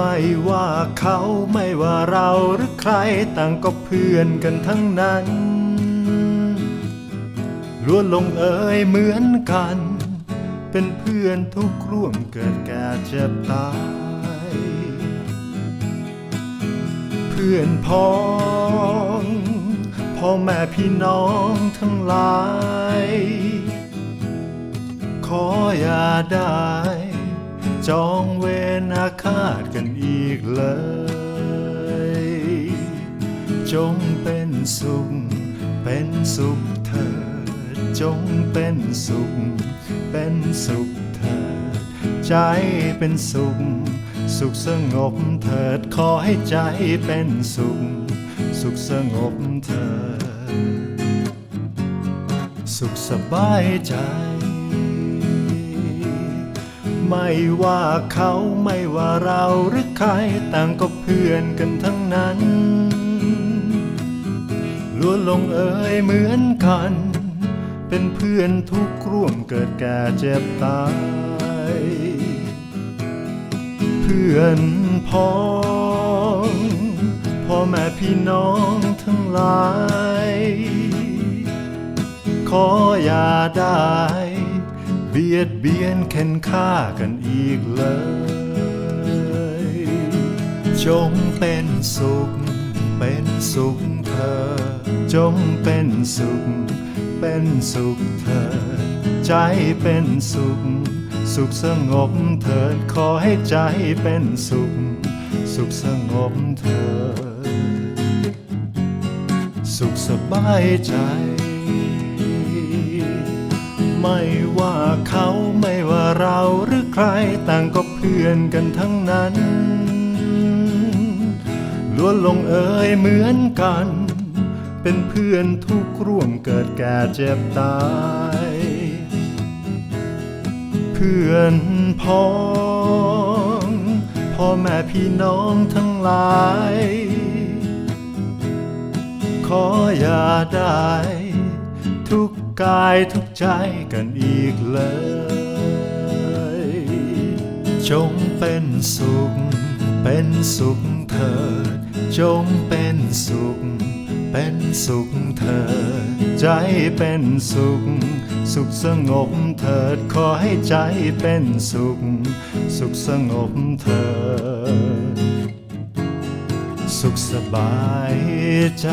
ไม่ว่าเขาไม่ว่าเราหรือใครต่างก็เพื่อนกันทั้งนั้นล้วนลงเอยเหมือนกัน เป็นเพื่อนทุกร่วมเกิดแก่เจ็บตาย เพื่อนพ้องพ่อแม่พี่น้องทั้งหลาย ขออย่าได้ จองเวรอาฆาตกันอีกเลย จงเป็นสุข เป็นสุขเถิดจงเป็นสุข เป็นสุขเถิดใจเป็นสุข สุขสงบเถิดขอให้ใจเป็นสุข สุขสงบเถิดสุขสบายใจ ไม่ว่าเขาไม่ว่าเราหรือใครต่างก็เพื่อนกันทั้งนั้นล้วนลงเอยเหมือนกัน เป็นเพื่อนทุกร่วมเกิดแก่เจ็บตาย เพื่อนพ้องพ่อแม่พี่น้องทั้งหลาย ขออย่าได้ บียดเบียนเข็นฆ่ากันอีกเลย จงเป็นสุข เป็นสุขเธอ จงเป็นสุข เป็นสุขเธอ ใจเป็นสุข สุขสงบเถิดขอให้ใจเป็นสุข สุขสงบเถิดสุขสบายใจ ไม่ว่า เขาไม่ว่าเราหรือใครต่างก็เพื่อนกันทั้งนั้นล้วนลงเอยเหมือนกัน เป็นเพื่อนทุกร่วมเกิดแก่เจ็บตาย เพื่อนพ้องพ่อแม่พี่น้องทั้งหลาย ขออย่าได้ทุก กายทุกใจกันอีกเลย จงเป็นสุข เป็นสุขเถิด จงเป็นสุข เป็นสุขเถิด ใจเป็นสุข สุขสงบเถิด ขอให้ใจเป็นสุข สุขสงบเถิด สุขสบายใจ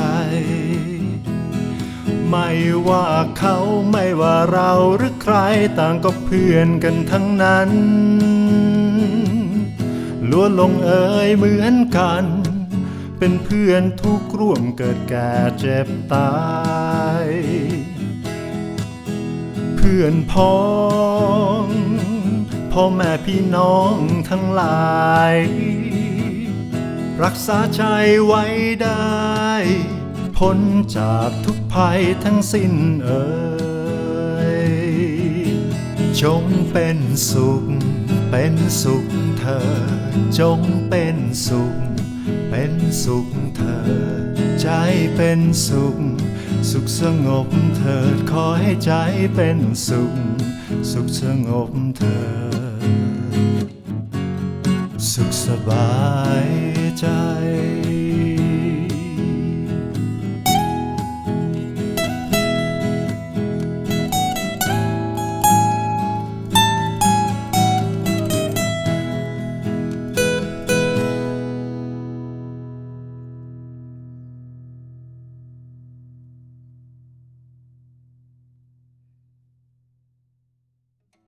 ไม่ว่าเขาไม่ว่าเราหรือใครต่างก็เพื่อนกันทั้งนั้นล้วนลงเอยเหมือนกัน เป็นเพื่อนทุกร่วมเกิดแก่เจ็บตาย เพื่อนพ้องพ่อแม่พี่น้องทั้งหลาย รักษาใจไว้ได้ พ้นจากทุกภัยทั้งสิ้นเอ่ยจงเป็นสุข เป็นสุขเธอ จงเป็นสุข เป็นสุขเธอ ใจเป็นสุข สุขสงบเถิดขอให้ใจเป็นสุข สุขสงบเถิดสุขสบายใจ